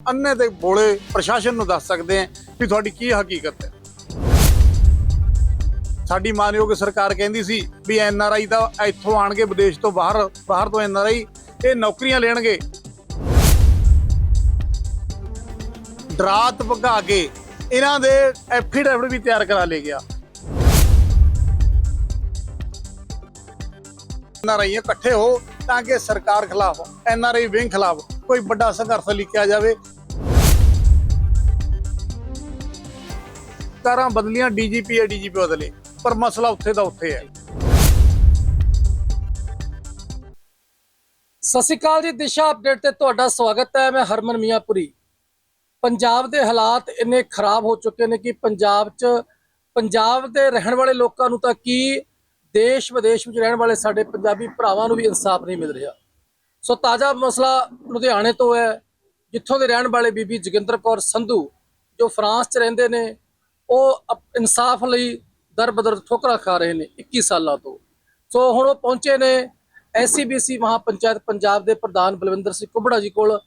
ਅੰਨੇ ਤੇ ਬੋਲੇ ਪ੍ਰਸ਼ਾਸਨ ਨੂੰ ਦੱਸ ਸਕਦੇ ਆ ਵੀ ਤੁਹਾਡੀ ਕੀ ਹਕੀਕਤ ਹੈ। ਸਾਡੀ ਮਾਨਯੋਗ ਸਰਕਾਰ ਕਹਿੰਦੀ ਸੀ ਵੀ ਐਨ ਆਰ ਆਈ ਦਾ ਇੱਥੋਂ ਆਣਗੇ, ਵਿਦੇਸ਼ ਤੋਂ ਬਾਹਰ ਬਾਹਰ ਤੋਂ ਐਨ ਆਰ ਆਈ, ਇਹ ਨੌਕਰੀਆਂ ਲੈਣਗੇ। ਡਰਾਤ ਭਗਾ ਕੇ ਇਹਨਾਂ ਦੇ ਐਫੀਡੇਵਿਟ ਵੀ ਤਿਆਰ ਕਰਾ ਲਿਆ ਗਿਆ। ਐਨ ਆਰ ਆਈ ਇਕੱਠੇ ਹੋ ਤਾਂ ਕਿ ਸਰਕਾਰ ਖਿਲਾਫ, ਐਨ ਆਰ ਆਈ ਵਿੰਗ ਖਿਲਾਫ ਕੋਈ ਵੱਡਾ ਸੰਘਰਸ਼ ਲਿਖਿਆ ਜਾਵੇ। ਕਾਰਾਂ ਬਦਲੀਆਂ ਡੀਜੀਪੀ ਹੈ, ਡੀਜੀਪੀ ਬਦਲੇ, ਪਰ ਮਸਲਾ ਉੱਥੇ ਦਾ ਉੱਥੇ ਹੈ। ਸਤਿ ਸ਼੍ਰੀ ਅਕਾਲ ਜੀ, ਦਿਸ਼ਾ ਅਪਡੇਟ ਤੇ ਤੁਹਾਡਾ ਸਵਾਗਤ ਹੈ, ਮੈਂ ਹਰਮਨ ਮੀਆਂਪੁਰੀ। ਪੰਜਾਬ ਦੇ ਹਾਲਾਤ ਇੰਨੇ ਖਰਾਬ ਹੋ ਚੁੱਕੇ ਨੇ ਕਿ ਪੰਜਾਬ 'ਚ, ਪੰਜਾਬ ਦੇ ਰਹਿਣ ਵਾਲੇ ਲੋਕਾਂ ਨੂੰ ਤਾਂ ਕੀ ਦੇਸ਼ ਵਿਦੇਸ਼ ਵਿੱਚ ਰਹਿਣ ਵਾਲੇ ਸਾਡੇ ਪੰਜਾਬੀ ਭਰਾਵਾਂ ਨੂੰ ਵੀ ਇਨਸਾਫ ਨਹੀਂ ਮਿਲ ਰਿਹਾ। ਸੋ ਤਾਜ਼ਾ ਮਸਲਾ ਲੁਧਿਆਣੇ ਤੋਂ ਹੈ, ਜਿੱਥੋਂ ਦੇ ਰਹਿਣ ਵਾਲੇ ਬੀਬੀ ਜੋਗਿੰਦਰ ਕੌਰ ਸੰਧੂ, ਜੋ ਫਰਾਂਸ 'ਚ ਰਹਿੰਦੇ ਨੇ, ਉਹ ਅਪ- ਇਨਸਾਫ ਲਈ ਦਰ ਬਦਰ ਠੋਕਰਾਂ ਖਾ ਰਹੇ ਨੇ 21 ਸਾਲਾਂ ਤੋਂ। ਸੋ ਹੁਣ ਉਹ ਪਹੁੰਚੇ ਨੇ ਐਸਸੀਬੀਸੀ ਮਹਾਪੰਚਾਇਤ ਪੰਜਾਬ ਦੇ ਪ੍ਰਧਾਨ ਬਲਵਿੰਦਰ ਸਿੰਘ ਕੁੰਬੜਾ ਜੀ ਕੋਲ,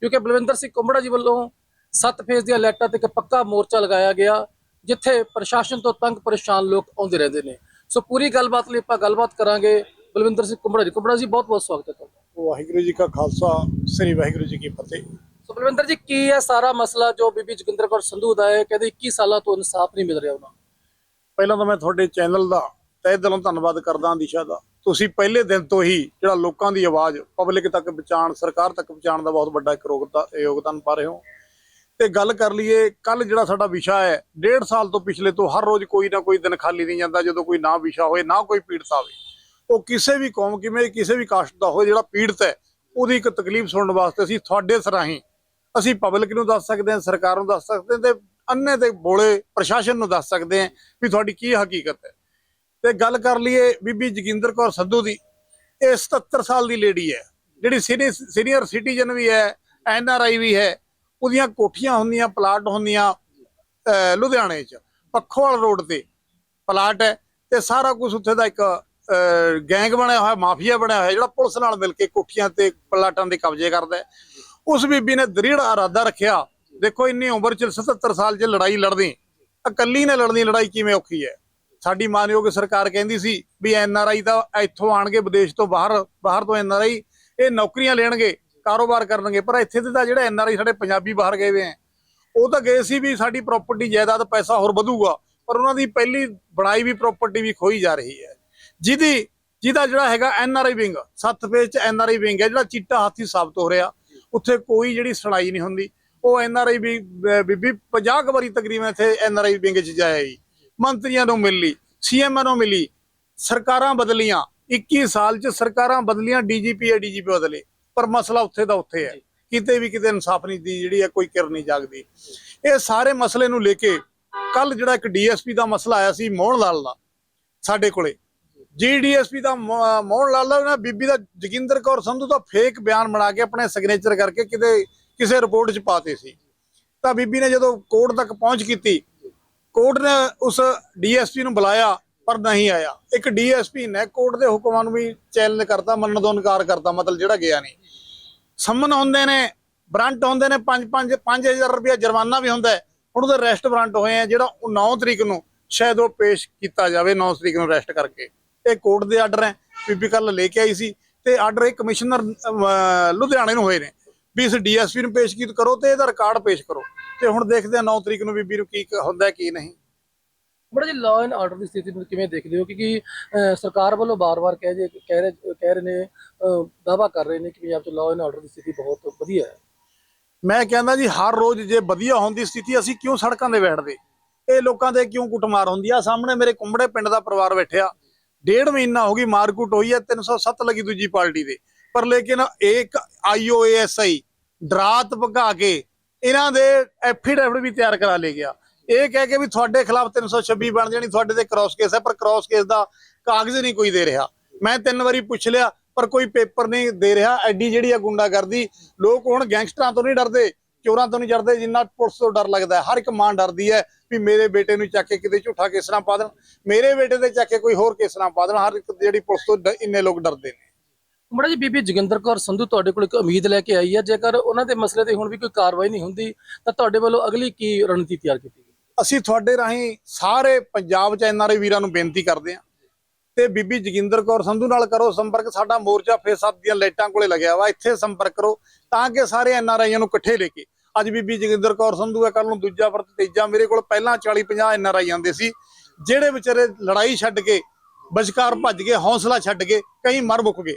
ਕਿਉਂਕਿ ਬਲਵਿੰਦਰ ਸਿੰਘ ਕੁੰਬੜਾ ਜੀ ਵੱਲੋਂ ਸੱਤ ਫੇਜ਼ ਦੀਆਂ ਲੈਟਾਂ ਤੇ ਇੱਕ ਪੱਕਾ ਮੋਰਚਾ ਲਗਾਇਆ ਗਿਆ, ਜਿੱਥੇ ਪ੍ਰਸ਼ਾਸਨ ਤੋਂ ਤੰਗ ਪਰੇਸ਼ਾਨ ਲੋਕ ਆਉਂਦੇ ਰਹਿੰਦੇ ਨੇ। ਸੋ ਪੂਰੀ ਗੱਲਬਾਤ ਲਈ ਆਪਾਂ ਗੱਲਬਾਤ ਕਰਾਂਗੇ ਬਲਵਿੰਦਰ ਸਿੰਘ ਕੁੰਬੜਾ ਜੀ। ਕੁੰਬੜਾ ਜੀ ਬਹੁਤ ਬਹੁਤ ਸਵਾਗਤ ਹੈ ਤੁਹਾਡਾ। ਵਾਹਿਗੁਰੂ ਜੀ ਕਾ ਖਾਲਸਾ ਸ੍ਰੀ ਵਾਹਿਗੁਰੂ ਜੀ ਕੀ ਫਤਿਹ। ਸੋ ਬਲਵਿੰਦਰ ਜੀ ਕੀ ਹੈ ਸਾਰਾ ਮਸਲਾ ਜੋ ਬੀਬੀ ਜੋਗਿੰਦਰ ਕੌਰ ਸੰਧੂ ਦਾ ਹੈ ਕਹਿੰਦੇ 21 ਸਾਲਾਂ ਤੋਂ ਇਨਸਾਫ ਨਹੀਂ ਮਿਲ ਰਿਹਾ ਉਹਨਾਂ ਪਹਿਲਾਂ ਤਾਂ ਮੈਂ ਤੁਹਾਡੇ ਚੈਨਲ ਦਾ ਤਹਿ ਦਿਲੋਂ ਧੰਨਵਾਦ ਕਰਦਾ ਹਾਂ ਦਿਸ਼ਾ ਦਾ। ਤੁਸੀਂ ਪਹਿਲੇ ਦਿਨ ਤੋਂ ਹੀ ਜਿਹੜਾ ਲੋਕਾਂ ਦੀ ਆਵਾਜ਼ ਪਬਲਿਕ ਤੱਕ ਪਹੁੰਚਾਉਣ ਸਰਕਾਰ ਤੱਕ ਪਹੁੰਚਾਉਣ ਦਾ ਬਹੁਤ ਵੱਡਾ ਇੱਕ ਯੋਗਦਾਨ ਪਾ ਰਹੇ ਹੋ। ਤੇ ਗੱਲ ਕਰ ਲਈਏ ਕੱਲ ਜਿਹੜਾ ਸਾਡਾ ਵਿਸ਼ਾ ਹੈ ਡੇਢ ਸਾਲ ਤੋਂ ਪਿਛਲੇ ਤੋਂ ਹਰ ਰੋਜ਼ ਕੋਈ ਨਾ ਕੋਈ ਦਿਨ ਖਾਲੀ ਨਹੀਂ ਜਾਂਦਾ ਜਦੋਂ ਕੋਈ ਨਾ ਵਿਸ਼ਾ ਹੋਏ ਨਾ ਕੋਈ ਪੀੜਤ ਆਵੇ। ਉਹ ਕਿਸੇ ਵੀ ਕੌਮ, ਕਿਵੇਂ ਕਿਸੇ ਵੀ ਕਾਸਟ ਦਾ ਹੋਵੇ ਜਿਹੜਾ ਪੀੜਤ ਹੈ, ਉਹਦੀ ਇੱਕ ਤਕਲੀਫ ਸੁਣਨ ਵਾਸਤੇ ਅਸੀਂ ਤੁਹਾਡੇ ਸਰਾਹੀਂ, ਅਸੀਂ ਪਬਲਿਕ ਨੂੰ ਦੱਸ ਸਕਦੇ ਹਾਂ, ਸਰਕਾਰ ਨੂੰ ਦੱਸ ਸਕਦੇ ਹਾਂ, ਤੇ ਅੰਨੇ ਤੇ ਬੋਲੇ ਪ੍ਰਸ਼ਾਸਨ ਨੂੰ ਦੱਸ ਸਕਦੇ ਹਾਂ ਵੀ ਤੁਹਾਡੀ ਕੀ ਹਕੀਕਤ ਹੈ। ਤੇ ਗੱਲ ਕਰ ਲਈਏ ਬੀਬੀ ਜੋਗਿੰਦਰ ਕੌਰ ਸੰਧੂ ਦੀ, ਇਹ 77 ਸਾਲ ਦੀ ਲੇਡੀ ਹੈ, ਜਿਹੜੀ ਸੀਨੀਅਰ ਸਿਟੀਜ਼ਨ ਵੀ ਹੈ, ਐਨ ਆਰ ਆਈ ਵੀ ਹੈ, ਉਹਦੀਆਂ ਕੋਠੀਆਂ ਹੁੰਦੀਆਂ, ਪਲਾਟ ਹੁੰਦੀਆਂ ਲੁਧਿਆਣੇ 'ਚ, ਪੱਖੋਵਾਲ ਰੋਡ ਤੇ ਪਲਾਟ ਹੈ, ਤੇ ਸਾਰਾ ਕੁਝ ਉੱਥੇ ਦਾ ਇੱਕ ਗੈਂਗ ਬਣਿਆ ਹੋਇਆ, ਮਾਫੀਆ ਬਣਿਆ ਹੋਇਆ, ਜਿਹੜਾ ਪੁਲਿਸ ਨਾਲ ਮਿਲ ਕੇ ਕੋਠੀਆਂ ਤੇ ਪਲਾਟਾਂ ਦੇ ਕਬਜ਼ੇ ਕਰਦਾ ਉਸ ਬੀਬੀ ਨੇ ਦ੍ਰਿੜ ਇਰਾਦਾ ਰੱਖਿਆ, ਦੇਖੋ ਇੰਨੀ ਉਮਰ ਚ 77 ਸਾਲ ਚ ਲੜਾਈ ਲੜਦੀ ਇਕੱਲੀ ਨੇ ਲੜਨੀ, ਲੜਾਈ ਕਿਵੇਂ ਔਖੀ ਹੈ? ਸਾਡੀ ਮਾਨਯੋਗ ਸਰਕਾਰ ਕਹਿੰਦੀ ਸੀ ਵੀ ਐਨ ਆਰ ਆਈ ਤਾਂ ਇੱਥੋਂ ਆਣਗੇ, ਵਿਦੇਸ਼ ਤੋਂ ਬਾਹਰ ਬਾਹਰ ਤੋਂ ਐਨ ਆਰ ਆਈ, ਇਹ ਨੌਕਰੀਆਂ ਲੈਣਗੇ, ਕਾਰੋਬਾਰ ਕਰਨਗੇ, ਪਰ ਇੱਥੇ ਤੇ ਤਾਂ ਜਿਹੜਾ ਐਨ ਆਰ ਆਈ ਸਾਡੇ ਪੰਜਾਬੀ ਬਾਹਰ ਗਏ ਹੋਏ ਆ ਉਹ ਤਾਂ ਗਏ ਸੀ ਵੀ ਸਾਡੀ ਪ੍ਰਾਪਰਟੀ ਜਾਇਦਾਦ ਪੈਸਾ ਹੋਰ ਵਧੂਗਾ, ਪਰ ਉਹਨਾਂ ਦੀ ਪਹਿਲੀ ਬਣਾਈ ਵੀ ਪ੍ਰਾਪਰਟੀ ਵੀ ਖੋਈ ਜਾ ਰਹੀ ਹੈ। ਜਿਹਦੀ ਜਿਹਦਾ ਜਿਹੜਾ ਹੈਗਾ ਐਨ ਆਰ ਆਈ ਵਿੰਗ, ਸੱਤ ਫੇਜ਼ ਚ ਐਨ ਆਰ ਆਈ ਵਿੰਗ ਹੈ, ਜਿਹੜਾ ਚਿੱਟਾ ਹਾਥੀ ਸਾਬਤ ਹੋ ਰਿਹਾ। ਉੱਥੇ ਕੋਈ ਜਿਹੜੀ ਸੁਣਾਈ ਨਹੀਂ ਹੁੰਦੀ। ਉਹ ਐਨ ਆਰ ਆਈ ਵੀ ਬੀਬੀ 50 ਕੁ ਵਾਰੀ ਤਕਰੀਬਨ ਇੱਥੇ ਐਨ ਆਰ ਆਈ ਵਿੰਗ ਚ ਜਾਇਆ ਜੀ। ਮੰਤਰੀਆਂ ਨੂੰ ਮਿਲ ਲਈ ਸੀਐਮ ਨੂੰ ਮਿਲੀ ਸਰਕਾਰਾਂ ਬਦਲੀਆਂ। 21 ਸਾਲ ਚ ਸਰਕਾਰਾਂ ਬਦਲੀਆਂ ਡੀਜੀਪੀ ਹੈ ਡੀਜੀਪੀ ਬਦਲੇ। ਪਰ ਮਸਲਾ ਉੱਥੇ ਦਾ ਉੱਥੇ ਹੈ। ਕਿਤੇ ਵੀ ਕਿਤੇ ਇਨਸਾਫ ਨਹੀਂ ਦੀ ਜਿਹੜੀ ਹੈ, ਕੋਈ ਕਿਰ ਨਹੀਂ ਜਾਗਦੀ। ਇਹ ਸਾਰੇ ਮਸਲੇ ਨੂੰ ਲੈ ਕੇ ਕੱਲ ਜਿਹੜਾ ਇੱਕ ਡੀਐਸਪੀ ਦਾ ਮਸਲਾ ਆਇਆ ਸੀ, ਮੋਹਨ ਲਾਲ ਦਾ, ਸਾਡੇ ਕੋਲੇ। ਜੀਡੀਐਸਪੀ ਦਾ ਮੋਹਨ ਲਾਲਾ ਨੇ, ਬੀਬੀ ਦਾ ਜੋਗਿੰਦਰ ਕੌਰ ਸੰਧੂ ਦਾ ਫੇਕ ਬਿਆਨ ਬਣਾ ਕੇ ਆਪਣੇ ਸਿਗਨੇਚਰ ਕਰਕੇ ਕਿਤੇ ਕਿਸੇ ਰਿਪੋਰਟ 'ਚ ਪਾਤੇ ਸੀ। ਤਾਂ ਬੀਬੀ ਨੇ ਜਦੋਂ ਕੋਰਟ ਤੱਕ ਪਹੁੰਚ ਕੀਤੀ, ਕੋਰਟ ਨੇ ਉਸ ਡੀਐਸਪੀ ਨੂੰ ਬੁਲਾਇਆ, ਪਰ ਨਹੀਂ ਆਇਆ। ਇੱਕ ਡੀਐਸਪੀ ਨੇ ਕੋਰਟ ਦੇ ਹੁਕਮਾਂ ਨੂੰ ਵੀ ਚੈਲੰਜ ਕਰਤਾ, ਮੰਨਣ ਤੋਂ ਇਨਕਾਰ ਕਰਤਾ, ਮਤਲਬ ਜਿਹੜਾ ਗਿਆ ਨਹੀਂ। ਸੰਮਨ ਹੁੰਦੇ ਨੇ, ਬ੍ਰਾਂਟ ਹੁੰਦੇ ਨੇ 5 5 5000 ਰੁਪਇਆ ਜੁਰਮਾਨਾ ਵੀ ਹੁੰਦਾ ਹੈ। ਹੁਣ ਉਹਦੇ ਅਰੈਸਟ ਬ੍ਰਾਂਟ ਹੋਏ ਆ, ਜਿਹੜਾ ਉਹ 9 ਤਰੀਕ ਨੂੰ ਸ਼ਾਇਦ ਉਹ ਪੇਸ਼ ਕੀਤਾ ਜਾਵੇ 9 ਤਰੀਕ ਨੂੰ ਅਰੈਸਟ ਕਰਕੇ। ਇਹ ਕੋਰਟ ਦੇ ਆਰਡਰ ਹੈ ਬੀਬੀ ਕੱਲ ਲੈ ਕੇ ਆਈ ਸੀ ਤੇ ਆਰਡਰ ਇਹ ਕਮਿਸ਼ਨਰ ਲੁਧਿਆਣੇ ਨੂੰ ਹੋਏ ਨੇ। ਵੀ ਇਸ ਡੀਐਸਪੀ ਨੂੰ ਪੇਸ਼ ਕੀਤ ਕਰੋ ਤੇ ਇਹਦਾ ਰਿਕਾਰਡ ਪੇਸ਼ ਕਰੋ ਤੇ ਹੁਣ ਦੇਖਦੇ ਆ 9 ਤਰੀਕ ਨੂੰ ਬੀਬੀ ਨੂੰ ਕੀ ਹੁੰਦਾ ਕੀ ਨਹੀਂ। ਬੜਾ ਜੀ ਲਾਅ ਐਂਡ ਆਰਡਰ ਦੀ ਸਥਿਤੀ ਨੂੰ ਕਿਵੇਂ ਦੇਖਦੇ ਹੋ? ਕਿਉਂਕਿ ਸਰਕਾਰ ਵੱਲੋਂ ਬਾਰ-ਬਾਰ ਕਹਿ ਜੇ ਕਹਿ ਰਹੇ ਕਹਿ ਰਹੇ ਨੇ ਦਾਵਾ ਕਰ ਰਹੇ ਨੇ ਕਿ ਪੰਜਾਬ 'ਚ ਲਾਅ ਐਂਡ ਆਰਡਰ ਦੀ ਸਥਿਤੀ ਬਹੁਤ ਵਧੀਆ ਹੈ। ਮੈਂ ਕਹਿੰਦਾ ਜੀ ਹਰ ਰੋਜ਼ ਜੇ ਵਧੀਆ ਹੁੰਦੀ ਸਥਿਤੀ ਅਸੀਂ ਕਿਉਂ ਸੜਕਾਂ ਤੇ ਬੈਠਦੇ? ਇਹ ਲੋਕਾਂ ਦੇ ਕਿਉਂ ਕੁੱਟਮਾਰ ਹੁੰਦੀ ਆ? ਸਾਹਮਣੇ ਮੇਰੇ ਕੁੰਬੜੇ ਪਿੰਡ ਦਾ ਪਰਿਵਾਰ ਬੈਠਿਆ। ਡੇਢ ਮਹੀਨਾ ਹੋ ਗਈ ਮਾਰਕੁੱਟ ਹੋਈ ਹੈ 307 ਲੱਗੀ ਦੂਜੀ ਪਾਰਟੀ ਦੇ ਪਰ ਲੇਕਿਨ ਇੱਕ ਆਈਓਏਐਸਆਈ ਡਰਾਤ ਭਗਾ ਕੇ ਇਹਨਾਂ ਦੇ ਐਫੀਡੇਵਿਟ ਵੀ ਤਿਆਰ ਕਰਾ ਲਿਆ ਗਿਆ। ਇਹ ਕਹਿ ਕੇ ਵੀ ਤੁਹਾਡੇ ਖਿਲਾਫ 326 ਬਣ ਜਾਣੀ, ਤੁਹਾਡੇ ਤੇ ਕ੍ਰਾਸ ਕੇਸ ਹੈ, ਪਰ ਕ੍ਰਾਸ ਕੇਸ ਦਾ ਕਾਗਜ਼ ਨਹੀਂ ਕੋਈ ਦੇ ਰਿਹਾ। ਮੈਂ ਤਿੰਨ ਵਾਰੀ ਪੁੱਛ ਲਿਆ, ਪਰ ਕੋਈ ਪੇਪਰ ਨਹੀਂ ਦੇ ਰਿਹਾ। ਐਡੀ ਜਿਹੜੀ ਆ ਗੁੰਡਾਗਰਦੀ, ਲੋਕ ਹੁਣ ਗੈਂਗਸਟਰਾਂ ਤੋਂ ਨਹੀਂ ਡਰਦੇ, ਚੋਰਾਂ ਤੋਂ ਨਹੀਂ ਡਰਦੇ ਜਿੰਨਾ ਪੁਲਿਸ ਤੋਂ ਡਰ ਲੱਗਦਾ ਹਰ ਇੱਕ ਮਾਂ ਡਰਦੀ ਹੈ। ਵੀ ਮੇਰੇ ਬੇਟੇ ਨੂੰ ਚੱਕ ਕੇ ਕਿਤੇ ਝੂਠਾ ਕੇਸ ਨਾ ਪਾ ਦੇਣ। ਮੇਰੇ ਬੇਟੇ ਤੇ ਚੱਕ ਕੇ ਕੋਈ ਹੋਰ ਕੇਸ ਨਾ ਪਾ ਦੇਣ। ਹਰ ਇੱਕ ਜਿਹੜੀ ਪੁਲਿਸ ਤੋਂ ਡ- ਇੰਨੇ ਲੋਕ ਡਰਦੇ ਨੇ। ਕੁਮੜਾ ਜੀ ਬੀਬੀ ਜੋਗਿੰਦਰ ਕੌਰ ਸੰਧੂ ਤੁਹਾਡੇ ਕੋਲ ਇੱਕ ਉਮੀਦ ਲੈ ਕੇ ਆਈ ਹੈ। ਜੇਕਰ ਉਹਨਾਂ ਦੇ ਮਸਲੇ ਤੇ ਹੁਣ ਵੀ ਕੋਈ ਕਾਰਵਾਈ ਨਹੀਂ ਹੁੰਦੀ ਤਾਂ ਤੁਹਾਡੇ ਵੱਲੋਂ ਅਗਲੀ ਕੀ ਰਣਨੀਤੀ ਤਿਆਰ ਕੀਤੀ ਗਈ? ਅਸੀਂ ਤੁਹਾਡੇ ਰਾਹੀਂ ਸਾਰੇ ਪੰਜਾਬ ਚ ਐਨਆਰਆਈ ਵੀਰਾਂ ਨੂੰ ਬੇਨਤੀ ਕਰਦੇ ਹਾਂ। ਤੇ ਬੀਬੀ ਜੋਗਿੰਦਰ ਕੌਰ ਸੰਧੂ ਨਾਲ ਕਰੋ ਸੰਪਰਕ। ਸਾਡਾ ਮੋਰਚਾ ਫੇਸਅਪ ਦੀਆਂ ਲਾਈਟਾਂ ਕੋਲੇ ਲੱਗਿਆ ਵਾ। ਇੱਥੇ ਸੰਪਰਕ ਕਰੋ ਤਾਂ ਕਿ ਸਾਰੇ ਐਨਆਰਆਈਆਂ ਨੂੰ ਇਕੱਠੇ ਲੈ ਕੇ ਅੱਜ ਬੀਬੀ ਜੋਗਿੰਦਰ ਕੌਰ ਸੰਧੂ ਹੈ ਕੱਲ ਨੂੰ ਦੂਜਾ ਫਿਰ ਤੀਜਾ ਮੇਰੇ ਕੋਲ ਪਹਿਲਾਂ 40 50 ਐਨਆਰਆਈ ਆਉਂਦੇ ਸੀ, ਜਿਹੜੇ ਵਿਚਾਰੇ ਲੜਾਈ ਛੱਡ ਕੇ, ਵਿਚਕਾਰ ਭੱਜ ਗਏ ਹੌਸਲਾ ਛੱਡ ਕੇ, ਕਈ ਮਰ ਮੁੱਕ ਗਏ।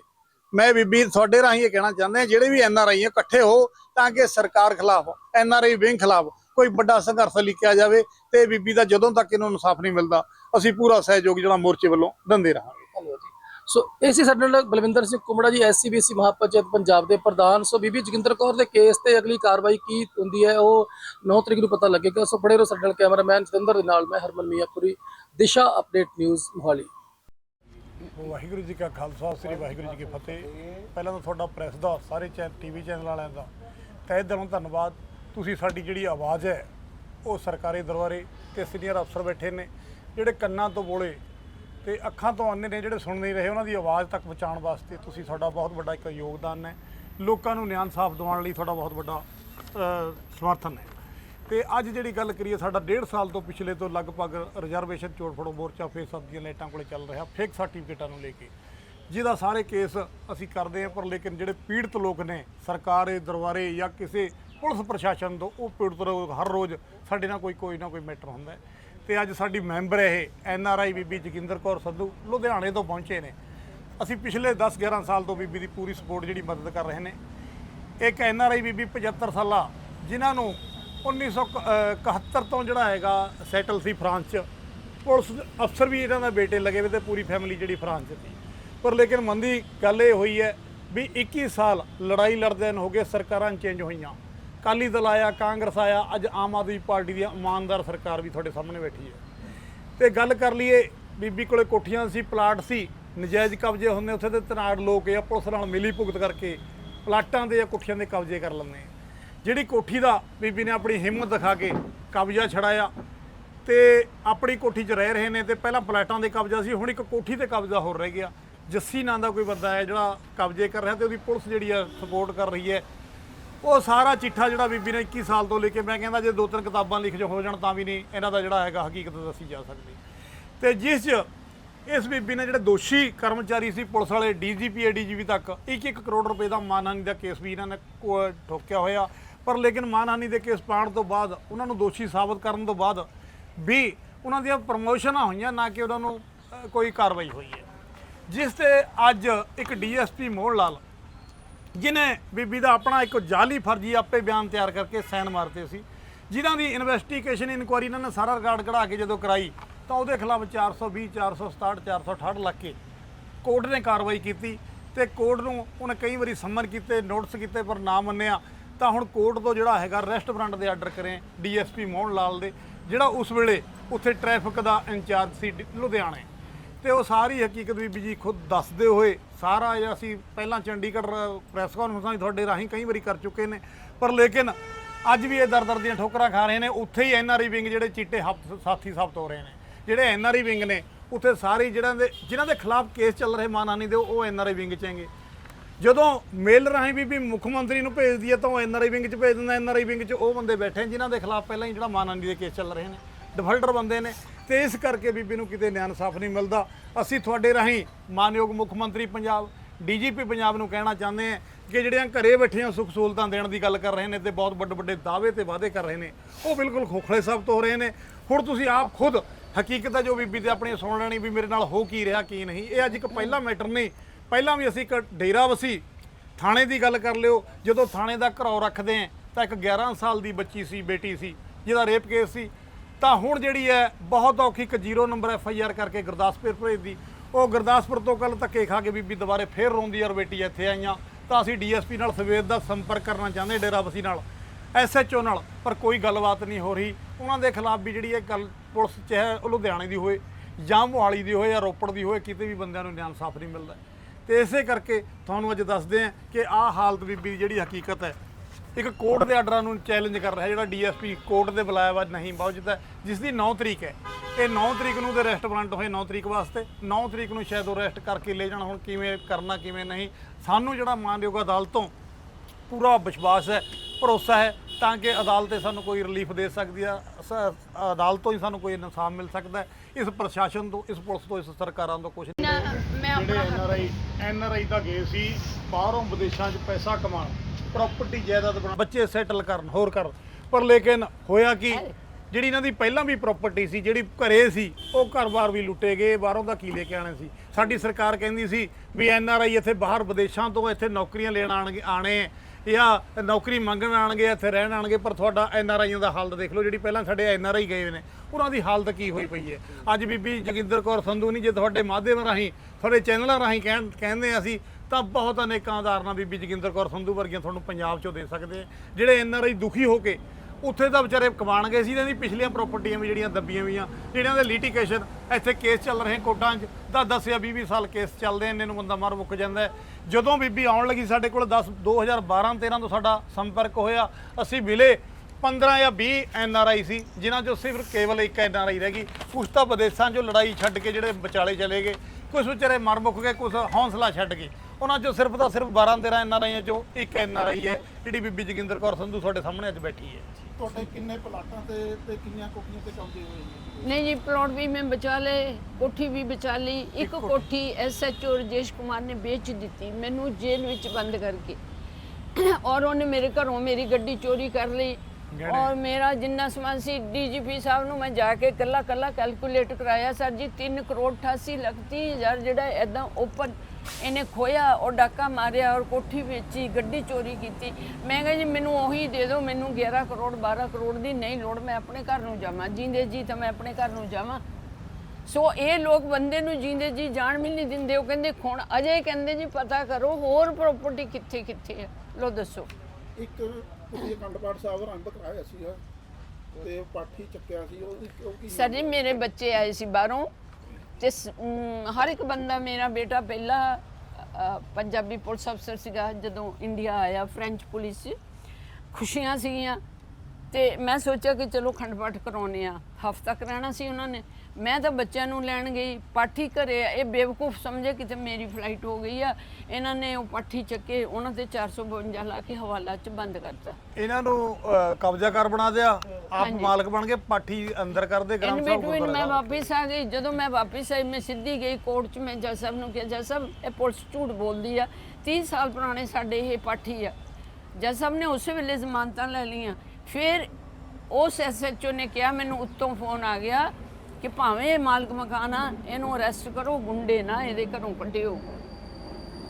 ਮੈਂ ਬੀਬੀ ਤੁਹਾਡੇ ਰਾਹੀਂ ਇਹ ਕਹਿਣਾ ਚਾਹੁੰਦੇ ਹਾਂ, ਜਿਹੜੇ ਵੀ ਐਨ ਆਰ ਆਈ ਇਕੱਠੇ ਹੋ ਤਾਂ ਕਿ ਸਰਕਾਰ ਖਿਲਾਫ, ਐਨ ਆਰ ਆਈ ਵਿੰਗ ਖਿਲਾਫ ਕੋਈ ਵੱਡਾ ਸੰਘਰਸ਼ ਲਿਖਿਆ ਜਾਵੇ ਤੇ ਬੀਬੀ ਦਾ ਜਦੋਂ ਤੱਕ ਇਹਨੂੰ ਇਨਸਾਫ ਨਹੀਂ ਮਿਲਦਾ, ਅਸੀਂ ਪੂਰਾ ਸਹਿਯੋਗ ਜਿਹੜਾ ਮੋਰਚੇ ਵੱਲੋਂ ਦਿੰਦੇ ਰਹਾਂਗੇ। ਧੰਨਵਾਦ ਸੋ ਇਸੇ ਸਾਡੇ ਨਾਲ ਬਲਵਿੰਦਰ ਸਿੰਘ ਕੁਮੜਾ ਜੀ ਐਸਸੀਬੀਸੀ ਮਹਾਪੰਚਾਇਤ ਪੰਜਾਬ ਦੇ ਪ੍ਰਧਾਨ। ਸੋ ਬੀਬੀ ਜੋਗਿੰਦਰ ਕੌਰ ਦੇ ਕੇਸ ਤੇ ਅਗਲੀ ਕਾਰਵਾਈ ਕੀ ਹੁੰਦੀ ਹੈ, ਉਹ 9 ਤਰੀਕ ਨੂੰ ਪਤਾ ਲੱਗੇਗਾ। ਸੋ ਬੜੇ ਰੋ ਸਾਡੇ ਨਾਲ ਕੈਮਰਾਮੈਨ ਸਤਿੰਦਰ ਦੇ ਨਾਲ, ਮੈਂ ਹਰਮਨ ਮੀਆਂਪੁਰੀ, ਦਿਸ਼ਾ ਅਪਡੇਟ ਨਿਊਜ਼ ਮੋਹਾਲੀ। ਵਾਹਿਗੁਰੂ ਜੀ ਕਾ ਖਾਲਸਾ, ਸ੍ਰੀ ਵਾਹਿਗੁਰੂ ਜੀ ਕੀ ਫਤਿਹ। ਪਹਿਲਾਂ ਤਾਂ ਤੁਹਾਡਾ ਪ੍ਰੈਸ ਦਾ, ਸਾਰੇ ਟੀਵੀ ਚੈਨਲ ਵਾਲਿਆਂ ਦਾ ਤਹਿ ਦਿਲੋਂ ਧੰਨਵਾਦ। ਤੁਸੀਂ ਸਾਡੀ ਜਿਹੜੀ ਆਵਾਜ਼ ਹੈ, ਉਹ ਸਰਕਾਰੀ ਦਰਬਾਰੇ ਤੇ ਸੀਨੀਅਰ ਅਫਸਰ ਬੈਠੇ ਨੇ, ਜਿਹੜੇ ਕੰਨਾਂ ਤੋਂ ਬੋਲੇ ਤੇ ਅੱਖਾਂ ਤੋਂ ਅੰਨੇ ਨੇ ਜਿਹੜੇ ਸੁਣ ਨਹੀਂ ਰਹੇ, ਉਹਨਾਂ ਦੀ ਆਵਾਜ਼ ਤੱਕ ਪਹੁੰਚਾਉਣ ਵਾਸਤੇ ਤੁਸੀਂ ਸਾਡਾ ਬਹੁਤ ਵੱਡਾ ਇੱਕ ਯੋਗਦਾਨ ਹੈ। ਲੋਕਾਂ ਨੂੰ ਨਿਆਂ ਸਾਫ਼ ਦਿਵਾਉਣ ਲਈ ਤੁਹਾਡਾ ਬਹੁਤ ਵੱਡਾ ਸਮਰਥਨ ਹੈ। ਤੇ ਅੱਜ ਜਿਹੜੀ ਗੱਲ ਕਰੀਏ, ਸਾਡਾ 1.5 ਸਾਲ ਤੋਂ ਪਿਛਲੇ ਤੋਂ ਲਗਭਗ ਰਿਜ਼ਰਵੇਸ਼ਨ ਚੋੜ ਫੜੋ, ਮੋਰਚਾ ਫੇਸ ਦੀਆਂ ਲਾਈਟਾਂ ਕੋਲੇ ਚੱਲ ਰਿਹਾ ਫੇਕ ਸਰਟੀਫਿਕੇਟਾਂ ਨੂੰ ਲੈ ਕੇ। ਜਿਹਦਾ ਸਾਰੇ ਕੇਸ ਅਸੀਂ ਕਰਦੇ ਹਾਂ, ਪਰ ਲੇਕਿਨ ਜਿਹੜੇ ਪੀੜਤ ਲੋਕ ਨੇ, ਸਰਕਾਰੇ ਦਰਬਾਰੇ ਜਾਂ ਕਿਸੇ ਪੁਲਿਸ ਪ੍ਰਸ਼ਾਸਨ ਤੋਂ, ਉਹ ਪੀੜਤ ਲੋਕ ਹਰ ਰੋਜ਼ ਸਾਡੇ ਨਾਲ ਕੋਈ ਕੋਈ ਨਾ ਕੋਈ ਮੈਟਰ ਹੁੰਦਾ ਹੈ। ਤੇ ਅੱਜ ਸਾਡੀ ਮੈਂਬਰ ਇਹ ਐਨ ਆਰ ਆਈ ਬੀਬੀ ਜੋਗਿੰਦਰ ਕੌਰ ਸੰਧੂ ਲੁਧਿਆਣੇ ਤੋਂ ਪਹੁੰਚੇ ਨੇ। ਅਸੀਂ ਪਿਛਲੇ 10 11 ਸਾਲ ਤੋਂ ਬੀਬੀ ਦੀ ਪੂਰੀ ਸਪੋਰਟ ਜਿਹੜੀ ਮਦਦ ਕਰ ਰਹੇ ਨੇ। ਇੱਕ ਐਨ ਆਰ ਆਈ ਬੀਬੀ 75 ਸਾਲਾ, ਜਿਨ੍ਹਾਂ ਨੂੰ 1971 ਤੋਂ ਜਿਹੜਾ ਹੈਗਾ ਸੈਟਲ ਸੀ ਫਰਾਂਸ 'ਚ, ਪੁਲਿਸ ਅਫਸਰ ਵੀ ਇਹਨਾਂ ਦਾ ਬੇਟੇ ਲੱਗੇ ਵੇ ਤੇ ਪੂਰੀ ਫੈਮਿਲੀ ਜਿਹੜੀ ਫਰਾਂਸ 'ਚ ਸੀ। ਪਰ ਲੇਕਿਨ ਮੰਦੀ ਗੱਲ ਇਹ ਹੋਈ ਹੈ ਵੀ 21 ਸਾਲ ਲੜਾਈ ਲੜਦੇ ਨੂੰ ਹੋ ਗਏ ਸਰਕਾਰਾਂ ਚੇਂਜ ਹੋਈਆਂ। ਕਾਲੀ ਦਲ ਆਇਆ, ਕਾਂਗਰਸ ਆਇਆ, ਅੱਜ ਆਮ ਆਦਮੀ ਪਾਰਟੀ ਦੀ ਇਮਾਨਦਾਰ ਸਰਕਾਰ ਵੀ ਤੁਹਾਡੇ ਸਾਹਮਣੇ ਬੈਠੀ ਹੈ। ਤੇ ਗੱਲ ਕਰ ਲਈਏ, ਬੀਬੀ ਕੋਲੇ ਕੋਠੀਆਂ ਸੀ, ਪਲਾਟ ਸੀ, ਨਜਾਇਜ਼ ਕਬਜ਼ੇ ਹੁੰਦੇ ਉੱਥੇ ਤੇ ਤਨਾੜ ਲੋਕ ਜਾਂ ਪੁਲਿਸ ਨਾਲ ਮਿਲੀ ਭੁਗਤ ਕਰਕੇ ਪਲਾਟਾਂ ਦੇ ਜਾਂ ਕੋਠੀਆਂ ਦੇ ਕਬਜ਼ੇ ਕਰ ਲੈਂਦੇ ਜਿਹੜੀ ਕੋਠੀ ਦਾ ਬੀਬੀ ਨੇ ਆਪਣੀ ਹਿੰਮਤ ਦਿਖਾ ਕੇ ਕਬਜ਼ਾ ਛੜਾਇਆ ਤੇ ਆਪਣੀ ਕੋਠੀ 'ਚ ਰਹਿ ਰਹੇ ਨੇ ਤੇ ਪਹਿਲਾਂ ਪਲਾਟਾਂ ਦੇ ਕਬਜ਼ਾ ਸੀ, ਹੁਣ ਇੱਕ ਕੋਠੀ ਤੇ ਕਬਜ਼ਾ ਹੋਰ ਰਹਿ ਗਿਆ। ਜੱਸੀ ਨਾਂ ਦਾ ਕੋਈ ਬੰਦਾ ਹੈ ਜਿਹੜਾ ਕਬਜ਼ੇ ਕਰ ਰਿਹਾ ਤੇ ਉਹਦੀ ਪੁਲਿਸ ਜਿਹੜੀ ਆ ਸਪੋਰਟ ਕਰ ਰਹੀ ਹੈ। ਉਹ ਸਾਰਾ ਚਿੱਠਾ ਜਿਹੜਾ ਬੀਬੀ ਨੇ 21 ਸਾਲ ਤੋਂ ਲੈ ਕੇ ਮੈਂ ਕਹਿੰਦਾ ਜੇ ਦੋ ਤਿੰਨ ਕਿਤਾਬਾਂ ਲਿਖ ਜੋ ਹੋ ਜਾਣ ਤਾਂ ਵੀ ਨਹੀਂ, ਇਹਨਾਂ ਦਾ ਜਿਹੜਾ ਹੈਗਾ ਹਕੀਕਤ ਦੱਸੀ ਜਾ ਸਕਦੀ। ਤੇ ਜਿਸ 'ਚ ਇਸ ਬੀਬੀ ਨੇ ਜਿਹੜੇ ਦੋਸ਼ੀ ਕਰਮਚਾਰੀ ਸੀ, ਪੁਲਿਸ ਵਾਲੇ ਡੀਜੀਪੀ ਡੀਜੀਪੀ ਤੱਕ 1-1 ਕਰੋੜ ਰੁਪਏ ਦਾ ਮਾਨਹਾਨੀ ਦਾ ਕੇਸ ਵੀ ਇਹਨਾਂ ਨੇ ਕੋ- ਠੋਕਿਆ ਹੋਇਆ। ਪਰ ਲੇਕਿਨ ਮਾਨਹਾਨੀ ਦੇ ਕੇਸ ਪਾਉਣ ਤੋਂ ਬਾਅਦ, ਉਹਨਾਂ ਨੂੰ ਦੋਸ਼ੀ ਸਾਬਤ ਕਰਨ ਤੋਂ ਬਾਅਦ ਵੀ ਉਹਨਾਂ ਦੀਆਂ ਪ੍ਰਮੋਸ਼ਨਾਂ ਹੋਈਆਂ, ਨਾ ਕਿ ਉਹਨਾਂ ਨੂੰ ਕੋਈ ਕਾਰਵਾਈ ਹੋਈ ਹੈ। ਜਿਸ ਤੇ ਅੱਜ ਇੱਕ ਡੀਐਸਪੀ ਮੋਹਨ ਲਾਲ ਜਿਨੇ ਬੀਬੀ ਦਾ ਆਪਣਾ ਇੱਕ ਜਾਲੀ ਫਰਜ਼ੀ ਆਪੇ ਬਿਆਨ ਤਿਆਰ ਕਰਕੇ ਸਾਈਨ ਮਾਰਤੇ ਸੀ। ਜਿਨ੍ਹਾਂ ਦੀ ਇਨਵੈਸਟੀਗੇਸ਼ਨ ਇਨਕੁਆਰੀ ਇਹਨਾਂ ਨੇ ਸਾਰਾ ਰਿਕਾਰਡ ਕਢਾ ਕੇ ਜਦੋਂ ਕਰਾਈ, ਤਾਂ ਉਹਦੇ ਖਿਲਾਫ 420 467 468 ਲੱਗ ਕੇ ਕੋਰਟ ਨੇ ਕਾਰਵਾਈ ਕੀਤੀ ਤੇ ਕੋਰਟ ਨੂੰ ਉਹਨੇ ਕਈ ਵਾਰੀ ਸੰਮਨ ਕੀਤੇ, ਨੋਟਿਸ ਕੀਤੇ, ਪਰ ਨਾ ਮੰਨਿਆ। ਤਾਂ ਹੁਣ ਕੋਰਟ ਤੋਂ ਜਿਹੜਾ ਹੈਗਾ ਰੈਸਟ ਵਾਰੰਟ ਦੇ ਆਰਡਰ ਕਰੇ ਡੀਐਸਪੀ ਮੋਹਨ ਲਾਲ ਦੇ, ਜਿਹੜਾ ਉਸ ਵੇਲੇ ਉੱਥੇ ਟ੍ਰੈਫਿਕ ਦਾ ਇੰਚਾਰਜ ਸੀ ਡ- ਲੁਧਿਆਣੇ। ਤੇ ਉਹ ਸਾਰੀ ਹਕੀਕਤ ਬੀਬੀ ਜੀ ਖੁਦ ਦੱਸਦੇ ਹੋਏ ਸਾਰਾ ਇਹ ਅਸੀਂ ਪਹਿਲਾਂ ਚੰਡੀਗੜ੍ਹ ਪ੍ਰੈਸ ਕਾਨਫਰੰਸਾਂ ਵੀ ਤੁਹਾਡੇ ਰਾਹੀਂ ਕਈ ਵਾਰੀ ਕਰ ਚੁੱਕੇ ਨੇ, ਪਰ ਲੇਕਿਨ ਅੱਜ ਵੀ ਇਹ ਦਰ ਦਰ ਦੀਆਂ ਠੋਕਰਾਂ ਖਾ ਰਹੇ ਨੇ, ਉੱਥੇ ਹੀ ਐਨਆਰਆਈ ਵਿੰਗ ਜਿਹੜੇ ਚਿੱਟੇ ਹੱਥ- ਸਾਥੀ ਸਾਬਤ ਹੋ ਰਹੇ ਨੇ, ਜਿਹੜੇ ਐਨਆਰਆਈ ਵਿੰਗ ਨੇ, ਉੱਥੇ ਸਾਰੇ ਜਿਹੜਾ ਦੇ, ਜਿਨ੍ਹਾਂ ਦੇ ਖਿਲਾਫ ਕੇਸ ਚੱਲ ਰਹੇ ਮਾਨਾਨੀ ਦੇ, ਉਹ ਐਨਆਰਆਈ ਵਿੰਗ ਚ ਹੈਗੇ। ਜਦੋਂ ਮੇਲ ਰਾਹੀਂ ਵੀ ਬੀਬੀ ਮੁੱਖ ਮੰਤਰੀ ਨੂੰ ਭੇਜਦੀ ਹੈ ਤਾਂ ਉਹ ਐਨਆਰਆਈ ਵਿੰਗ ਚ ਭੇਜ ਦਿੰਦਾ ਐਨਆਰਆਈ ਵਿੰਗ ਚ ਉਹ ਬੰਦੇ ਬੈਠੇ ਨੇ ਜਿਨ੍ਹਾਂ ਦੇ ਖਿਲਾਫ ਪਹਿਲਾਂ ਹੀ ਜਿਹੜਾ ਮਾਨਾਨੀ ਦੇ ਕੇਸ ਚੱਲ ਰਹੇ ਨੇ। ਡਿਫਾਲਟਰ ਬੰਦੇ ਨੇ। ਤੇ ਇਸ ਕਰਕੇ ਬੀਬੀ ਨੂੰ ਕਿਤੇ ਨਿਆਂ ਇਨਸਾਫ ਨਹੀਂ ਮਿਲਦਾ। ਅਸੀਂ ਤੁਹਾਡੇ ਰਾਹੀਂ ਮਾਨਯੋਗ ਮੁੱਖ ਮੰਤਰੀ ਪੰਜਾਬ, ਡੀਜੀਪੀ ਪੰਜਾਬ ਨੂੰ ਕਹਿਣਾ ਚਾਹੁੰਦੇ ਹਾਂ ਕਿ ਜਿਹੜੀਆਂ ਘਰੇ ਬੈਠੀਆਂ ਸੁੱਖ ਸਹੂਲਤਾਂ ਦੇਣ ਦੀ ਗੱਲ ਕਰ ਰਹੇ ਨੇ ਤੇ ਬਹੁਤ ਵੱਡੇ ਵੱਡੇ ਦਾਅਵੇ ਤੇ ਵਾਅਦੇ ਕਰ ਰਹੇ ਨੇ, ਉਹ ਬਿਲਕੁਲ ਖੋਖਲੇ ਸਾਬਤ ਹੋ ਰਹੇ ਨੇ। ਹੁਣ ਤੁਸੀਂ ਆਪ ਖੁਦ ਹਕੀਕਤ ਹੈ ਜੋ ਬੀਬੀ ਤੇ ਆਪਣੀ ਸੁਣ ਲੈਣੀ ਵੀ ਮੇਰੇ ਨਾਲ ਹੋ ਕੀ ਰਿਹਾ, ਕੀ ਨਹੀਂ। ਇਹ ਅੱਜ ਇੱਕ ਪਹਿਲਾ ਮੈਟਰ ਨਹੀਂ। ਪਹਿਲਾਂ ਵੀ ਅਸੀਂ ਇੱਕ ਡੇਰਾ ਵਸੀ, ਥਾਣੇ ਦੀ ਗੱਲ ਕਰ ਲਿਓ। ਜਦੋਂ ਥਾਣੇ ਦਾ ਘਰੌ ਰੱਖਦੇ ਆ ਤਾਂ ਇੱਕ 11 ਸਾਲ ਦੀ ਬੱਚੀ ਸੀ, ਬੇਟੀ ਸੀ, ਜਿਹਦਾ ਰੇਪ ਕੇਸ ਸੀ। ਤਾਂ ਹੁਣ ਜਿਹੜੀ ਹੈ, ਬਹੁਤ ਔਖੀ ਇੱਕ zero number F I R ਕਰਕੇ ਗੁਰਦਾਸਪੁਰ ਭੇਜਦੀ ਉਹ ਗੁਰਦਾਸਪੁਰ ਤੋਂ ਕੱਲ ਧੱਕੇ ਖਾ ਕੇ ਬੀਬੀ ਦੁਬਾਰੇ ਫੇਰ ਰੋਂਦੀ ਔਰ ਬੇਟੀ ਇੱਥੇ ਆਈਆਂ। ਤਾਂ ਅਸੀਂ ਡੀਐਸਪੀ ਨਾਲ ਸਵੇਰ ਦਾ ਸੰਪਰਕ ਕਰਨਾ ਚਾਹੁੰਦੇ ਡੇਰਾਬਸੀ ਨਾਲ ਐਸਐਚਓ ਨਾਲ, ਪਰ ਕੋਈ ਗੱਲਬਾਤ ਨਹੀਂ ਹੋ ਰਹੀ। ਉਹਨਾਂ ਦੇ ਖਿਲਾਫ ਵੀ ਜਿਹੜੀ ਇਹ ਗੱਲ ਪੁਲਿਸ ਚਾਹੇ ਉਹ ਲੁਧਿਆਣੇ ਦੀ ਹੋਏ ਜਾਂ ਮੋਹਾਲੀ ਦੀ ਹੋਏ ਜਾਂ ਰੋਪੜ ਦੀ ਹੋਏ, ਕਿਤੇ ਵੀ ਬੰਦਿਆਂ ਨੂੰ ਨਿਆਂ ਇਨਸਾਫ ਨਹੀਂ ਮਿਲਦਾ। ਤੇ ਇਸੇ ਕਰਕੇ ਤੁਹਾਨੂੰ ਅੱਜ ਦੱਸਦੇ ਹਾਂ ਕਿ ਆਹ ਹਾਲਤ ਬੀਬੀ ਦੀ ਜਿਹੜੀ ਹਕੀਕਤ ਹੈ ਇੱਕ ਕੋਰਟ ਦੇ ਆਰਡਰਾਂ ਨੂੰ ਚੈਲੰਜ ਕਰ ਰਿਹਾ ਜਿਹੜਾ ਡੀਐਸਪੀ ਕੋਰਟ ਦੇ ਬੁਲਾਇਆ ਵਾ ਨਹੀਂ ਪਹੁੰਚਦਾ ਜਿਸ ਦੀ 9 ਤਰੀਕ ਹੈ। ਇਹ 9 ਤਰੀਕ ਨੂੰ ਦੇ ਰੈਸਟ ਵਾਰੰਟ ਹੋਏ 9 ਤਰੀਕ ਵਾਸਤੇ। 9 ਤਰੀਕ ਨੂੰ ਸ਼ਾਇਦ ਉਹ ਅਰੈਸਟ ਕਰਕੇ ਲੈ ਜਾਣਾ ਹੁਣ ਕਿਵੇਂ ਕਰਨਾ ਕਿਵੇਂ ਨਹੀਂ। ਸਾਨੂੰ ਜਿਹੜਾ ਮਾਨਯੋਗ ਅਦਾਲਤੋਂ ਪੂਰਾ ਵਿਸ਼ਵਾਸ ਹੈ ਭਰੋਸਾ ਹੈ ਤਾਂ ਕਿ ਅਦਾਲਤ ਸਾਨੂੰ ਕੋਈ ਰਿਲੀਫ ਦੇ ਸਕਦੀ ਆ ਸ- ਅਦਾਲਤ ਤੋਂ ਹੀ ਸਾਨੂੰ ਕੋਈ ਇਨਸਾਫ ਮਿਲ ਸਕਦਾ ਇਸ ਪ੍ਰਸ਼ਾਸਨ ਤੋਂ ਇਸ ਪੁਲਿਸ ਤੋਂ ਇਸ ਸਰਕਾਰਾਂ ਤੋਂ ਕੁਝ ਨਾ ਮੈਂ ਆਪਣਾ ਐਨਆਰਆਈ ਐਨਆਰਆਈ ਤਾਂ ਗਏ ਸੀ ਬਾਹਰੋਂ ਵਿਦੇਸ਼ਾਂ 'ਚ ਪੈਸਾ ਕਮਾਉਣ। ਪ੍ਰਾਪਰਟੀ ਜਾਇਦਾਦ ਬਣਾ ਬੱਚੇ ਸੈਟਲ ਕਰਨ ਹੋਰ ਕਰਨ ਪਰ ਲੇਕਿਨ ਹੋਇਆ ਕੀ? ਜਿਹੜੀ ਇਹਨਾਂ ਦੀ ਪਹਿਲਾਂ ਵੀ ਪ੍ਰਾਪਰਟੀ ਸੀ ਜਿਹੜੀ ਘਰੇ ਸੀ ਉਹ ਘਰ-ਬਾਰ ਵੀ ਲੁੱਟੇ ਗਏ ਬਾਹਰੋਂ ਦਾ ਕੀ ਲੈ ਕੇ ਆਣੇ ਸੀ? ਸਾਡੀ ਸਰਕਾਰ ਕਹਿੰਦੀ ਸੀ ਵੀ ਐਨਆਰਆਈ ਇੱਥੇ ਬਾਹਰ ਵਿਦੇਸ਼ਾਂ ਤੋਂ ਇੱਥੇ ਨੌਕਰੀਆਂ ਲੈਣ ਆਣਗੇ ਆਣੇ ਜਾਂ ਨੌਕਰੀ ਮੰਗਣ ਆਣਗੇ ਇੱਥੇ ਰਹਿਣ ਆਣਗੇ ਪਰ ਤੁਹਾਡਾ ਐਨਆਰਆਈਆਂ ਦਾ ਹਾਲਤ ਦੇਖ ਲਓ ਜਿਹੜੀ ਪਹਿਲਾਂ ਸਾਡੇ ਐਨਆਰਆਈ ਗਏ ਹੋਏ ਨੇ ਉਹਨਾਂ ਦੀ ਹਾਲਤ ਕੀ ਹੋਈ ਪਈ ਹੈ? ਅੱਜ ਬੀਬੀ ਜੋਗਿੰਦਰ ਕੌਰ ਸੰਧੂ ਨਹੀਂ ਜੇ ਤੁਹਾਡੇ ਮਾਧਿਅਮ ਰਾਹੀਂ ਤੁਹਾਡੇ ਚੈਨਲਾਂ ਰਾਹੀਂ ਕਹਿਣ ਕਹਿੰਦੇ ਅਸੀਂ ਤਾਂ ਬਹੁਤ ਅਨੇਕਾਂ ਉਦਾਹਰਨਾਂ ਬੀਬੀ ਜੋਗਿੰਦਰ ਕੌਰ ਸੰਧੂ ਵਰਗੀਆਂ ਤੁਹਾਨੂੰ ਪੰਜਾਬ 'ਚੋਂ ਦੇ ਸਕਦੇ ਆ। ਜਿਹੜੇ ਐੱਨ ਆਰ ਆਈ ਦੁਖੀ ਹੋ ਕੇ ਉੱਥੇ ਤਾਂ ਵਿਚਾਰੇ ਕਮਾਣ ਗਏ ਸੀ ਇਹਨਾਂ ਦੀ ਪਿਛਲੀਆਂ ਪ੍ਰਾਪਰਟੀਆਂ ਵੀ ਜਿਹੜੀਆਂ ਦੱਬੀਆਂ ਹੋਈਆਂ। ਜਿਹੜਿਆਂ ਦੇ ਲਿਟੀਗੇਸ਼ਨ ਇੱਥੇ ਕੇਸ ਚੱਲ ਰਹੇ ਕੋਰਟਾਂ 'ਚ। ਤਾਂ 10 ਜਾਂ 20 20 ਸਾਲ ਕੇਸ ਚੱਲਦੇ ਇੰਨੇ ਨੂੰ ਬੰਦਾ ਮਰ ਮੁੱਕ ਜਾਂਦਾ ਜਦੋਂ ਬੀਬੀ ਆਉਣ ਲੱਗੀ ਸਾਡੇ ਕੋਲ 10 2012 13 ਤੋਂ ਸਾਡਾ ਸੰਪਰਕ ਹੋਇਆ। ਅਸੀਂ ਮਿਲੇ 15 ਜਾਂ 20 ਐਨ ਆਰ ਆਈ ਸੀ, ਜਿਨ੍ਹਾਂ ਚੋਂ ਸਿਰਫ ਕੇਵਲ ਇੱਕ ਐਨ ਆਰ ਆਈ ਰਹਿ ਗਈ। ਕੁਛ ਤਾਂ ਵਿਦੇਸ਼ਾਂ 'ਚੋਂ ਲੜਾਈ ਛੱਡ ਕੇ ਜਿਹੜੇ ਵਿਚਾਲੇ ਚਲੇ ਗਏ। ਕੁਝ ਵਿਚਾਰੇ ਮਰ ਮੁੱਕ ਗਏ ਕੁਝ ਹੌਸਲਾ ਛੱਡ ਗਏ। ਉਹਨਾਂ ਚੋਂ ਸਿਰਫ ਤਾਂ ਸਿਰਫ 12 13 ਐਨਆਰਆਈਆਂ ਚੋਂ ਇੱਕ ਐਨਆਰਆਈ ਹੈ ਜਿਹੜੀ ਬੀਬੀ ਜਗਿੰਦਰ ਕੌਰ ਸੰਧੂ ਤੁਹਾਡੇ ਸਾਹਮਣੇ ਅੱਜ ਬੈਠੀ ਹੈ। ਤੁਹਾਡੇ ਕਿੰਨੇ ਪਲਾਟਾਂ ਤੇ ਤੇ ਕਿੰਨੀਆਂ ਕੋਠੀਆਂ ਤੇ ਕਬਜ਼ੇ ਹੋਏ ਨੇ? ਨਹੀਂ ਜੀ ਪਲਾਟ ਵੀ ਮੈਂ ਬਚਾ ਲਏ ਕੋਠੀ ਵੀ ਬਚਾ ਲਈ। ਇੱਕ ਕੋਠੀ। ਐਸਐਚਓ ਰਜੇਸ਼ ਕੁਮਾਰ ਨੇ ਵੇਚ ਦਿੱਤੀ ਮੈਨੂੰ ਜੇਲ੍ਹ ਵਿੱਚ ਬੰਦ ਕਰਕੇ। ਔਰ ਉਹਨੇ ਮੇਰੇ ਘਰੋਂ ਮੇਰੀ ਗੱਡੀ ਚੋਰੀ ਕਰ ਲਈ। ਔਰ ਮੇਰਾ ਜਿੰਨਾ ਸਮਾਨ ਸੀ ਡੀਜੀਪੀ ਸਾਹਿਬ ਨੂੰ ਮੈਂ ਜਾ ਕੇ ਕੱਲਾ ਕੱਲਾ ਕੈਲਕੂਲੇਟ ਕਰਾਇਆ ਸਰ ਜੀ 3 ਕਰੋੜ 88 ਲੱਖ ਤੀਹ ਹਜ਼ਾਰ ਜਿਹੜਾ ਐਦਾਂ ਓਪਨ ਇਹਨੇ ਖੋਇਆ ਔਰ ਡਾਕਾ ਮਾਰਿਆ ਔਰ ਕੋਠੀ ਵੇਚੀ ਗੱਡੀ ਚੋਰੀ ਕੀਤੀ। ਮੈਂ ਕਿਹਾ ਜੀ ਮੈਨੂੰ ਉਹੀ ਦੇ ਦਿਓ ਮੈਨੂੰ 11 ਕਰੋੜ 12 ਕਰੋੜ ਦੀ ਨਹੀਂ ਲੋੜ ਮੈਂ ਆਪਣੇ ਘਰ ਨੂੰ ਜਾਵਾਂ। ਜਿੰਦੇ ਜੀ ਤਾਂ ਮੈਂ ਆਪਣੇ ਘਰ ਨੂੰ ਜਾਵਾਂ। ਸੋ ਇਹ ਲੋਕ ਬੰਦੇ ਨੂੰ ਜਿੰਦੇ ਜੀ ਜਾਣ ਵੀ ਨਹੀਂ ਦਿੰਦੇ ਉਹ ਕਹਿੰਦੇ ਹੁਣ ਅਜੇ ਕਹਿੰਦੇ ਜੀ ਪਤਾ ਕਰੋ ਹੋਰ ਪ੍ਰਾਪਰਟੀ ਕਿੱਥੇ ਕਿੱਥੇ ਹੈ। ਲੋ ਦੱਸੋ। ਇੱਕ ਤੁਸੀਂ ਅਖੰਡ ਪਾਠ ਸਾਹਿਬ ਆਰੰਭ ਕਰਾਇਆ ਸੀਗਾ ਤੇ ਪਾਠੀ ਚੱਕਿਆ ਸੀ ਉਹਦੀ ਉਹ ਕੀ ਸਰ ਜੀ ਮੇਰੇ ਬੱਚੇ ਆਏ ਸੀ ਬਾਹਰੋਂ ਤੇ ਸ- ਅਮ, ਹਰ ਇੱਕ ਬੰਦਾ ਮੇਰਾ ਬੇਟਾ ਪਹਿਲਾ ਅ, ਪੰਜਾਬੀ ਪੁਲਿਸ ਅਫਸਰ ਸੀਗਾ ਜਦੋਂ ਇੰਡੀਆ ਆਇਆ ਫ੍ਰੈਂਚ ਪੁਲਿਸ 'ਚ ਖੁਸ਼ੀਆਂ ਸੀਗੀਆਂ। ਤੇ ਮੈਂ ਸੋਚਿਆ ਕਿ ਚਲੋ ਖੰਡ ਪਾਠ ਕਰਾਉਨੇ ਆ। ਹਫਤਾ ਕਰਾਣਾ ਸੀ ਉਹਨਾਂ ਨੇ। ਮੈਂ ਤਾਂ ਬੱਚਿਆਂ ਨੂੰ ਲੈਣ ਗਈ ਪਾਠੀ ਘਰੇ ਆ, ਇਹ ਬੇਵਕੂਫ ਸਮਝੇ ਕਿਤੇ ਮੇਰੀ ਫਲਾਈਟ ਹੋ ਗਈ ਆ। ਇਹਨਾਂ ਨੇ ਉਹ ਪਾਠੀ ਚੱਕੇ ਉਹਨਾਂ ਤੇ 452 ਲਾ ਕੇ ਹਵਾਲਾ 'ਚ ਬੰਦ ਕਰਤਾ। ਇਹਨਾਂ ਨੂੰ ਅਹ, ਕਬਜ਼ਾ ਕਰ ਬਣਾ ਦਿਆ। ਆਪ ਮਾਲਕ ਬਣ ਕੇ ਪਾਠੀ ਅੰਦਰ ਕਰਦੇ ਗ੍ਰਾਮ ਬਿਟਵੀਨ ਗੁਰਦੁਆਰਾ ਮੈਂ। ਵਾਪਿਸ ਆ ਗਈ। ਜਦੋਂ ਮੈਂ ਵਾਪਿਸ ਆਈ ਮੈਂ ਸਿੱਧੀ ਗਈ ਕੋਰਟ 'ਚ। ਮੈਂ ਜੱਜ ਸਾਹਿਬ ਨੂੰ ਕਿਹਾ ਜੱਜ ਸਾਹਿਬ ਇਹ ਪੁਲਿਸ ਝੂਠ ਬੋਲਦੀ ਆ। 30 ਸਾਲ ਪੁਰਾਣੇ ਸਾਡੇ ਇਹ ਪਾਠੀ ਆ। ਜੱਜ ਸਾਹਿਬ ਨੇ ਉਸੇ ਵੇਲੇ ਜ਼ਮਾਨਤਾਂ ਲੈ ਲਈਆਂ। ਫਿਰ ਉਸ ਐਸਐਚਓ ਨੇ ਕਿਹਾ ਮੈਨੂੰ ਉੱਤੋਂ ਫੋਨ ਆ ਗਿਆ ਕਿ ਭਾਵੇਂ ਇਹ ਮਾਲਕ ਮਕਾਨ ਆ ਇਹਨੂੰ ਅਰੈਸਟ ਕਰੋ ਗੁੰਡੇ ਨਾ ਇਹਦੇ ਘਰੋਂ ਕੱਢਿਓ।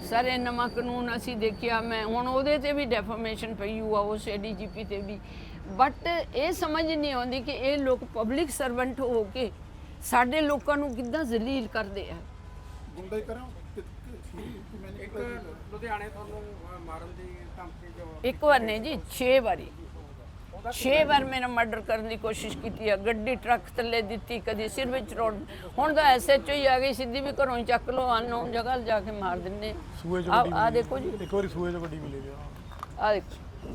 ਸਰ ਇਹ ਨਵਾਂ ਕਾਨੂੰਨ ਅਸੀਂ ਦੇਖਿਆ ਮੈਂ ਹੁਣ ਉਹਦੇ ਤੇ ਵੀ ਡੈਫਾਮੇਸ਼ਨ ਪਈ ਹੋਆ ਉਸ ਡੀਜੀਪੀ ਤੇ ਵੀ। ਬਟ ਇਹ ਸਮਝ ਨਹੀਂ ਆਉਂਦੀ ਕਿ ਇਹ ਲੋਕ ਪਬਲਿਕ ਸਰਵੈਂਟ ਹੋ ਕੇ ਸਾਡੇ ਲੋਕਾਂ ਨੂੰ ਕਿੱਦਾਂ ਜ਼ਲੀਲ ਕਰਦੇ ਆ। ਗੁੰਡੇ ਕਰਾਂ? ਕਿਵੇਂ ਇੱਕ ਲੁਧਿਆਣੇ ਤੁਹਾਨੂੰ ਅਹ, ਮਾਰਨ ਦੀ ਧਮਕੀ ਜੋ ਇੱਕ ਵਾਰ ਨਹੀਂ ਜੀ 6 ਵਾਰੀ। 6 ਵਾਰ ਮੇਰਾ ਮਰਡਰ ਕਰਨ ਦੀ ਕੋਸ਼ਿਸ਼ ਕੀਤੀ ਆ ਗੱਡੀ ਟਰੱਕ ਥੱਲੇ ਦਿੱਤੀ ਕਦੀ ਸਿਰ ਵਿੱਚ ਰੋਡ ਹੁਣ ਤਾਂ ਐਸਐਚਓ ਹੀ ਆ ਗਈ ਸਿੱਧੀ ਵੀ ਘਰੋਂ ਹੀ ਚੱਕ ਲਓ ਅਨਨੋਨ ਜਗ੍ਹਾ ਜਾ ਕੇ ਮਾਰ ਦਿੰਦੇ। ਸੂਏ ਚ ਆ। ਦੇਖੋ ਜੀ। ਇੱਕ ਵਾਰੀ ਸੂਏ ਚ ਗੱਡੀ ਮਿਲੀ। ਆ ਦੇਖੋ।